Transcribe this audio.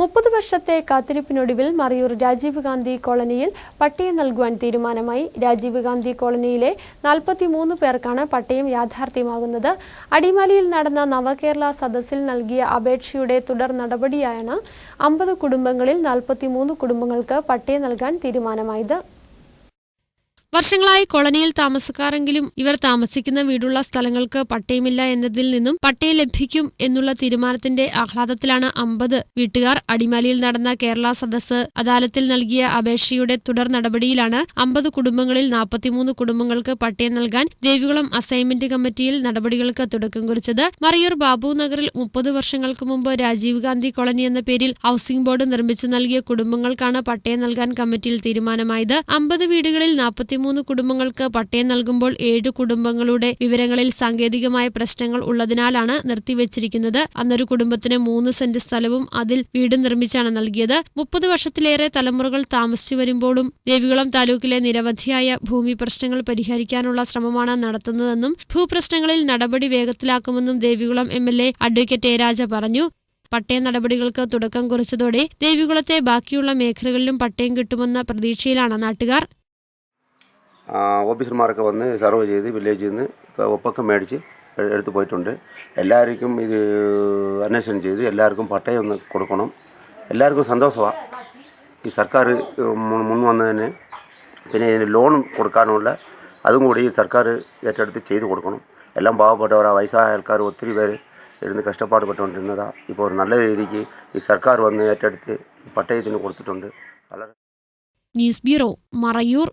മുപ്പത് വർഷത്തെ കാത്തിരിപ്പിനൊടുവിൽ മറയൂർ രാജീവ് ഗാന്ധി കോളനിയിൽ പട്ടയം നൽകുവാൻ തീരുമാനമായി. രാജീവ് ഗാന്ധി കോളനിയിലെ നാൽപ്പത്തിമൂന്ന് പേർക്കാണ് പട്ടയം യാഥാർത്ഥ്യമാകുന്നത്. അടിമാലിയിൽ നടന്ന നവകേരള സദസ്സിൽ നൽകിയ അപേക്ഷയുടെ തുടർ നടപടിയായാണ് അമ്പത് കുടുംബങ്ങളിൽ നാൽപ്പത്തിമൂന്ന് കുടുംബങ്ങൾക്ക് പട്ടയം നൽകാൻ തീരുമാനമായത്. വർഷങ്ങളായി കോളനിയിൽ താമസക്കാരെങ്കിലും ഇവർ താമസിക്കുന്ന വീടുള്ള സ്ഥലങ്ങൾക്ക് പട്ടയമില്ല എന്നതിൽ നിന്നും പട്ടയം ലഭിക്കും എന്നുള്ള തീരുമാനത്തിന്റെ ആഹ്ലാദത്തിലാണ് അമ്പത് വീട്ടുകാർ അടിമാലിയിൽ നടന്ന കേരള സദസ് അദാലത്തിൽ നൽകിയ അപേക്ഷയുടെ തുടർ നടപടിയിലാണ് അമ്പത് കുടുംബങ്ങളിൽ നാൽപ്പത്തിമൂന്ന് കുടുംബങ്ങൾക്ക് പട്ടയം നൽകാൻ ദേവികുളം അസൈൻമെന്റ് കമ്മിറ്റിയിൽ നടപടികൾക്ക് തുടക്കം കുറിച്ചത്. മറിയൂർ ബാബു നഗറിൽ മുപ്പത് വർഷങ്ങൾക്ക് മുമ്പ് രാജീവ് ഗാന്ധി കോളനി എന്ന പേരിൽ ഹൌസിംഗ് ബോർഡ് നിർമ്മിച്ചു നൽകിയ കുടുംബങ്ങൾക്കാണ് പട്ടയം നൽകാൻ കമ്മിറ്റിയിൽ തീരുമാനമായത്. അമ്പത് വീടുകളിൽ നാൽപ്പത്തിമൂന്ന് കുടുംബങ്ങൾക്ക് പട്ടയം നൽകുമ്പോൾ ഏഴ് കുടുംബങ്ങളുടെ വിവരങ്ങളിൽ സാങ്കേതികമായ പ്രശ്നങ്ങൾ ഉള്ളതിനാലാണ് നിർത്തിവച്ചിരിക്കുന്നത്. അന്നൊരു കുടുംബത്തിന് മൂന്ന് സെന്റ് സ്ഥലവും അതിൽ വീട് നിർമ്മിച്ചാണ് നൽകിയത്. മുപ്പത് വർഷത്തിലേറെ തലമുറകൾ താമസിച്ചു വരുമ്പോഴും ദേവികുളം താലൂക്കിലെ നിരവധിയായ ഭൂമി പ്രശ്നങ്ങൾ പരിഹരിക്കാനുള്ള ശ്രമമാണ് നടത്തുന്നതെന്നും ഭൂപ്രശ്നങ്ങളിൽ നടപടി വേഗത്തിലാക്കുമെന്നും Devikulam M L A advocate A പറഞ്ഞു. പട്ടയ നടപടികൾക്ക് തുടക്കം കുറിച്ചതോടെ ദേവികുളത്തെ ബാക്കിയുള്ള മേഖലകളിലും പട്ടയം കിട്ടുമെന്ന പ്രതീക്ഷയിലാണ് നാട്ടുകാർ. ഓഫീസർമാരൊക്കെ വന്ന് സർവ് ചെയ്ത് വില്ലേജിൽ നിന്ന് ഒപ്പൊക്കെ മേടിച്ച് എടുത്ത് പോയിട്ടുണ്ട്. എല്ലാവർക്കും ഇത് അന്വേഷണം ചെയ്ത് എല്ലാവർക്കും പട്ടയം ഒന്ന് കൊടുക്കണം. എല്ലാവർക്കും സന്തോഷമാണ് ഈ സർക്കാർ മുൻ പിന്നെ ഇതിന് ലോൺ കൊടുക്കാനുള്ള അതും കൂടി ഈ സർക്കാർ ഏറ്റെടുത്ത് ചെയ്ത് കൊടുക്കണം. എല്ലാം പാവപ്പെട്ടവരാ. വയസ്സായ ആൾക്കാർ ഒത്തിരി പേര് ഇരുന്ന് കഷ്ടപ്പാട് പെട്ടുകൊണ്ടിരുന്നതാണ് ഇപ്പോൾ ഒരു നല്ല രീതിക്ക് ഈ സർക്കാർ വന്ന് ഏറ്റെടുത്ത് പട്ടയത്തിന് കൊടുത്തിട്ടുണ്ട്. News bureau Marayur.